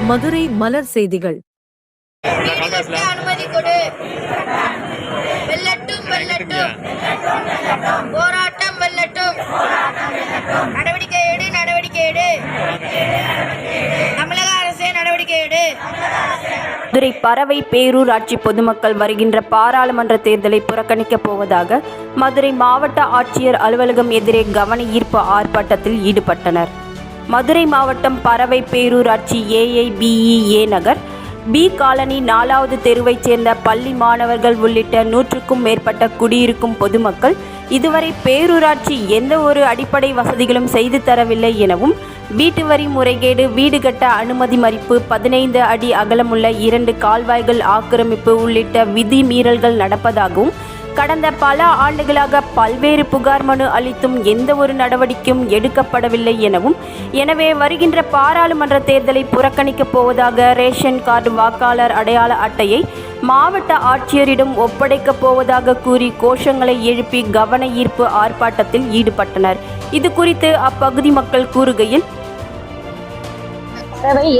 மதுரை மலர் செய்திகள். வீடு கட்ட அனுமதி கொடு வெல்லட்டும் வெல்லட்டும். போராட்டம் வெல்லட்டும். நடவடிக்கை எடு நடவடிக்கை எடு. தமிழக அரசே நடவடிக்கை எடு. மதுரை பறவை பேரூராட்சி பொதுமக்கள் வருகின்ற பாராளுமன்ற தேர்தலை புறக்கணிக்கப் போவதாக மதுரை மாவட்ட ஆட்சியர் அலுவலகம் எதிரே கவன ஈர்ப்பு ஆர்ப்பாட்டத்தில் ஈடுபட்டனர். மதுரை மாவட்டம் பறவை பேரூராட்சி ஏஐபிஇஏ நகர். பி காலனி நாலாவது தெருவைச் சேர்ந்த பள்ளி மாணவர்கள் உள்ளிட்ட நூற்றுக்கும் மேற்பட்ட குடியிருக்கும் பொதுமக்கள் இதுவரை பேரூராட்சி எந்த ஒரு அடிப்படை வசதிகளும் செய்து தரவில்லை எனவும் வீட்டு வரி முறைகேடு வீடு கட்ட அனுமதி மறிப்பு பதினைந்து அடி அகலமுள்ள இரண்டு கால்வாய்கள் ஆக்கிரமிப்பு உள்ளிட்ட விதி மீறல்கள் நடப்பதாகவும் கடந்த பல ஆண்டுகளாக பல்வேறு புகார் மனு அளித்தும் எந்த ஒரு நடவடிக்கையும் எடுக்கப்படவில்லை எனவும் எனவே வருகின்ற பாராளுமன்ற தேர்தலை புறக்கணிக்கப் போவதாக ரேஷன் கார்டு வாக்காளர் அடையாள அட்டையை மாவட்ட ஆட்சியரிடம் ஒப்படைக்கப் போவதாக கூறி கோஷங்களை எழுப்பி கவன ஈர்ப்பு ஆர்ப்பாட்டத்தில் ஈடுபட்டனர். இது குறித்து அப்பகுதி மக்கள் கூறுகையில்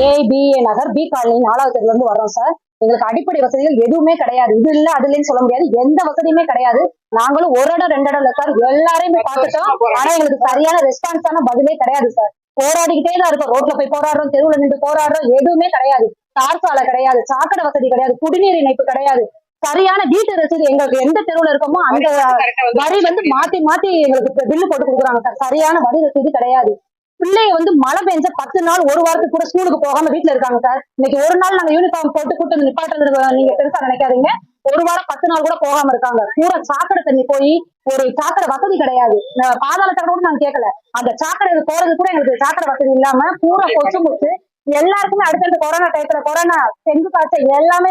ஏபிஏ நகர் பி காலனி நாலாவது இருந்து வர்றோம் சார். எங்களுக்கு அடிப்படை வசதிகள் எதுவுமே கிடையாது. இது இல்ல அது இல்லைன்னு சொல்ல முடியாது. எந்த வசதியுமே கிடையாது. நாங்களும் ஒரு இடம் ரெண்டு இடம் இல்ல சார் எல்லாரையுமே பார்த்துட்டோம். ஆனா எங்களுக்கு சரியான ரெஸ்பான்ஸான பதிலே கிடையாது சார் போராடிக்கிட்டே தான் இருக்கோம். ரோட்ல போய் போராடுறோம் தெருவுல நின்று போராடுறோம் எதுவுமே கிடையாது. தார் சாலை கிடையாது சாக்கடை வசதி கிடையாது குடிநீர் இணைப்பு கிடையாது. சரியான வீட்டு ரசீது எங்களுக்கு எந்த தெருவுல இருக்கோமோ அந்த வரி வந்து மாத்தி மாத்தி எங்களுக்கு பில்லு போட்டு கொடுக்குறாங்க சார் சரியான வரி ரசீது கிடையாது. பிள்ளைய வந்து மழை பெஞ்ச பத்து நாள் ஒரு வாரத்துக்கு கூட ஸ்கூலுக்கு போகாம வீட்டுல இருக்காங்க சார் இன்னைக்கு ஒரு நாள் நாங்க யூனிஃபார்ம் போட்டு கூட்டு வந்து நிப்பாட்டுறது நீங்க பெருசா நினைக்காதீங்க. ஒரு வாரம் பத்து நாள் கூட போகாம இருக்காங்க. பூரா சாக்கடை தண்ணி போய் ஒரு சாக்கடை வசதி கிடையாது. நான் பாதாள சாக்கடை கூட நாங்க கேட்கல அந்த சாக்கடை போறது கூட எங்களுக்கு சாக்கடை வசதி இல்லாம பூரா கொசு முச்சு எல்லாருக்குமே அடுத்தடுத்த கொரோனா டயத்துல கொரோனா டெங்கு காய்ச்சல் எல்லாமே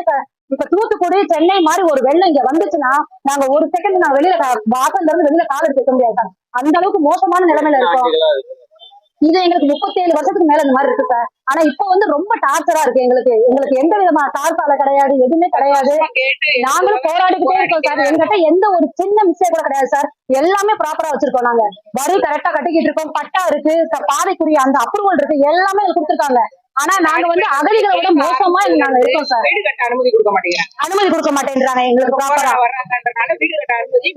இப்ப தூத்துக்குடி சென்னை மாதிரி ஒரு வெள்ளம் இங்க வந்துச்சுன்னா நாங்க ஒரு செகண்ட் நாங்க வெளியில கா- வாசல்ல இருந்து வெளியில கால் எடுத்துக்க முடியாது அந்த அளவுக்கு மோசமான நிலைமையில இருக்கோம். இது எங்களுக்கு முப்பத்தேழு வருஷத்துக்கு மேல இந்த மாதிரி இருக்கு சார் ஆனா இப்ப வந்து ரொம்ப டார்ச்சரா இருக்கு எங்களுக்கு. எங்களுக்கு எந்த விதமான தார் கிடையாது எதுவுமே கிடையாது. நாங்களும் போராடிக்கிட்டே இருக்கோம் சார் எங்கிட்ட எந்த ஒரு சின்ன மிஸ்டேக் கூட கிடையாது சார் எல்லாமே ப்ராப்பரா வச்சிருக்கோம் நாங்க. வரி கரெக்டா கட்டிக்கிட்டு இருக்கோம் பட்டா இருக்கு பாதைக்குரிய அந்த அப்ரூவல் இருக்கு எல்லாமே கொடுத்துருக்காங்க. ஆனா நாங்க வந்து அகதிகளை விட மோசமா நாங்க இருக்கோம் சார். வீடு கட்ட அனுமதி கொடுக்க மாட்டேங்கிறாங்க. அனுமதி கொடுக்க மாட்டேன்றாங்க எங்களுக்கு ப்ராப்பரா வீடு கட்ட அனுமதி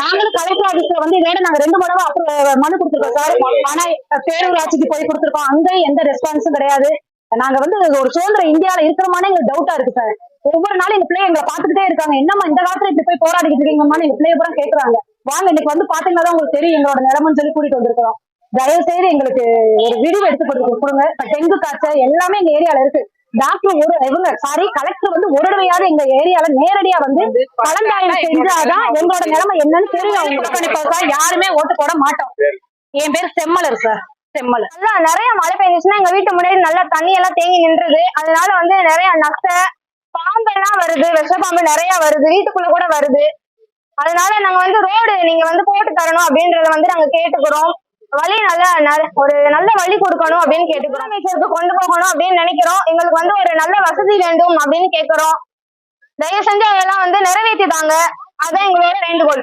நாங்களும் கலெக்டர் ஆபீஸ்ல வந்து இதோட நாங்க ரெண்டு தடவை அப்புறம் மனு கொடுத்துருக்கோம் சார். ஆனா பேரூராட்சிக்கு போய் கொடுத்துருக்கோம். அங்கேயும் எந்த ரெஸ்பான்ஸும் கிடையாது. நாங்க வந்து ஒரு சுதந்திர இந்தியால இருக்கிறோமானே எங்களுக்கு டவுட்டா இருக்கு சார். ஒவ்வொரு நாளும் எங்க பிள்ளைங்க எங்களை பாத்துக்கிட்டே இருக்காங்க. என்னம்மா இந்த காலத்துல இப்படி போய் போராடிக்கிட்டு இருக்கீங்கம்மான்னு எங்க பிள்ளைய பூரா கேக்குறாங்க. வாங்க இன்னைக்கு வந்து பாத்தீங்கன்னா தான் உங்களுக்கு தெரியும் எங்களோட நிலைமைன்னு சொல்லி கூட்டிட்டு வந்திருக்கிறோம். தயவு செய்து எங்களுக்கு ஒரு விடுவு எடுத்து கொடுத்து கொடுங்க. இப்ப டெங்கு காய்ச்சல் எல்லாமே எங்க ஏரியால இருக்கு. டாக்டர் ஒரு இவங்க சாரி கலெக்டர் வந்து ஒரு தடவையாவது எங்க ஏரியால நேரடியா வந்து கலந்தாய்வு செஞ்சாதான் எங்களோட நிலைமை என்னன்னு தெரியும். யாருமே ஓட்டு போட மாட்டோம். என் பேர் செம்மலர் சார் செம்மலர். நல்லா நிறைய மழை பெய்ஞ்சுச்சுன்னா எங்க வீட்டு முன்னாடி நல்லா தண்ணி எல்லாம் தேங்கி நின்றுது. அதனால வந்து நிறைய நத்தை பாம்பு எல்லாம் வருது விஷப்பாம்பு நிறைய வருது. வீட்டுக்குள்ள கூட வருது. அதனால நாங்க வந்து ரோடு நீங்க வந்து போட்டு தரணும் அப்படின்றத வந்து நாங்க கேட்டுக்கிறோம். வழி நல்ல ஒரு நல்ல வழி கொடுக்கணும் அப்படின்னு கேட்டு முதலமைச்சருக்கு கொண்டு போகணும் அப்படின்னு நினைக்கிறோம். எங்களுக்கு வந்து ஒரு நல்ல வசதி வேண்டும் அப்படின்னு கேட்கிறோம் தயவு செஞ்சு அதெல்லாம் வந்து நிறைவேற்றி தாங்க அதான் எங்களோட வேண்டுகோள்.